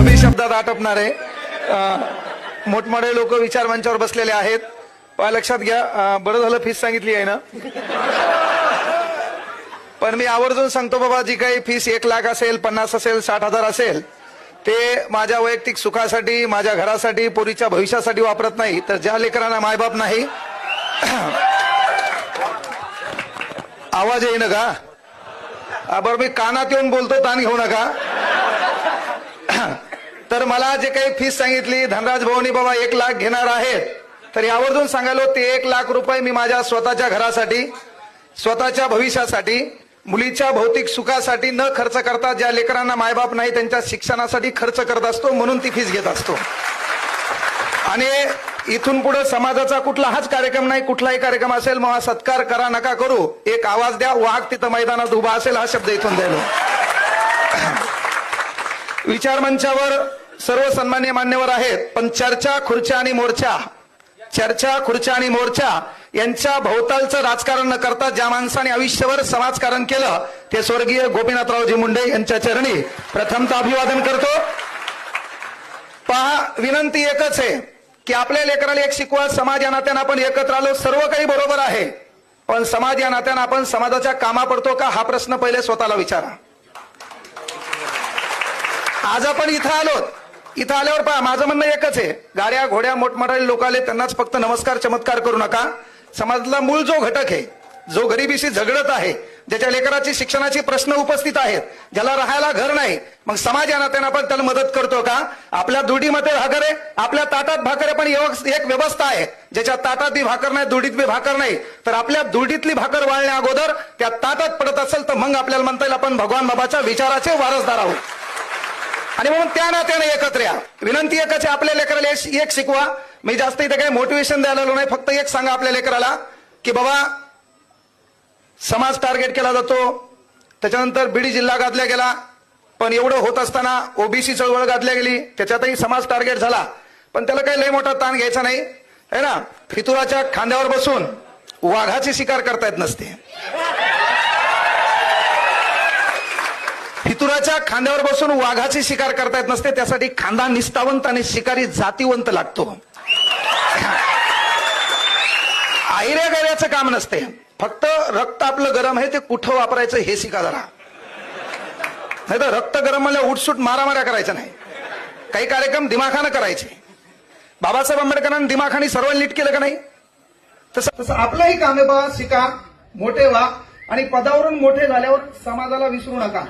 कमी शब्दात आटपणार आहे मोठमोठे लोक विचार मंचावर बसलेले आहेत. पण लक्षात घ्या बरं झालं फीस सांगितली आहे ना. पण मी आवर्जून सांगतो बाबा जी काही फीस एक लाख असेल पन्नास असेल साठ हजार असेल ते माझ्या वैयक्तिक सुखासाठी माझ्या घरासाठी पोरीच्या भविष्यासाठी वापरत नाही. तर ज्या लेकरांना मायबाप नाही आवाज येईन का? बरं मी कानात येऊन बोलतो ताण घेऊ नका. तर मला जे काही फीस सांगितली धनराज भाऊनी बाबा एक लाख घेणार आहेत. तर यावरून सांगायलो ते एक लाख रुपये मी माझ्या स्वतःच्या घरासाठी स्वतःच्या भविष्यासाठी मुलीच्या भौतिक सुखासाठी न खर्च करता ज्या लेकरांना मायबाप नाही त्यांच्या शिक्षणासाठी खर्च करत असतो म्हणून ती फीस घेत असतो. आणि इथून पुढे समाजाचा कुठला हाच कार्यक्रम नाही कुठलाही कार्यक्रम असेल मग हा सत्कार करा नका करू. एक आवाज द्या वाघ तिथं मैदानात उभा असेल हा शब्द इथून द्यायला. विचार मंचावर सर्व सन्मान्य मान्यवर आहेत पण चर्चा खुर्च्या आणि मोर्चा. चर्चा खुर्च्या आणि मोर्चा यांच्या भोवतालचं राजकारण न करता ज्या माणसाने आयुष्यभर समाजकारण केलं ते स्वर्गीय गोपीनाथरावजी मुंडे यांच्या चरणी प्रथमतः अभिवादन करतो. पहा विनंती एकच आहे की आपल्या लेकराला एक शिकवा समाज या नात्यानं आपण एकत्र आलो सर्व काही बरोबर आहे. पण समाज या नात्यानं आपण समाजाच्या कामा पडतो का हा प्रश्न पहिले स्वतःला विचारा. आज आपण इथं आलोत इथं आल्यावर पहा माझं म्हणणं एकच आहे. गाड्या घोड्या मोठमोठाले लोक आले त्यांनाच फक्त नमस्कार चमत्कार करू नका. समाजातला मूळ जो घटक आहे जो गरिबीशी झगडत आहे ज्याच्या लेकराची शिक्षणाची प्रश्न उपस्थित आहेत ज्याला राहायला घर नाही मग समाज या नात्याने आपण त्याला मदत करतो का? आपल्या दुडीमध्ये भाकर आहे आपल्या ताटात भाकर आहे पण एक व्यवस्था आहे ज्याच्या ताटात बी भाकर नाही दुडीत बी भाकर नाही. तर आपल्या दुडीतली भाकर वाळण्या अगोदर त्या ताटात पडत असेल तर मग आपल्याला म्हणता येईल आपण भगवान बाबाच्या विचाराचे वारसदार आहोत. आणि म्हणून त्या नात्याने एकत्र या. विनंती एकच आहे आपल्या लेकराला एक शिकवा. मी जास्त इथे काही मोटिवेशन द्यायला नाही फक्त एक सांगा आपल्या लेकराला की बाबा समाज टार्गेट केला जातो त्याच्यानंतर बीडी जिल्हा गाजला गेला पण एवढं होत असताना ओबीसी चळवळ गाजल्या गेली त्याच्यातही समाज टार्गेट झाला. पण त्याला काही लय मोठा ताण घ्यायचा नाही. है ना? फितुराच्या खांद्यावर बसून वाघाची शिकार करता येत नसते. वाघाच्या खांद्यावर बसून वाघाची शिकार करता येत नसते त्यासाठी खांदा निस्तावंत आणि शिकारी जातीवंत लागतो. आहिऱ्या गैऱ्याचं काम नसते. फक्त रक्त आपलं गरम आहे ते कुठं वापरायचं हे शिका जरा. नाही तर रक्त गरम मला उठसूट मारामाऱ्या करायचं नाही. काही कार्यक्रम दिमाखानं करायचे. बाबासाहेब आंबेडकरांनी दिमाखानी सर्व नीट केलं का नाही? तसं तसं आपलंही काम आहे बा शिका मोठे व्हा आणि पदावरून मोठे झाल्यावर समाजाला विसरू नका.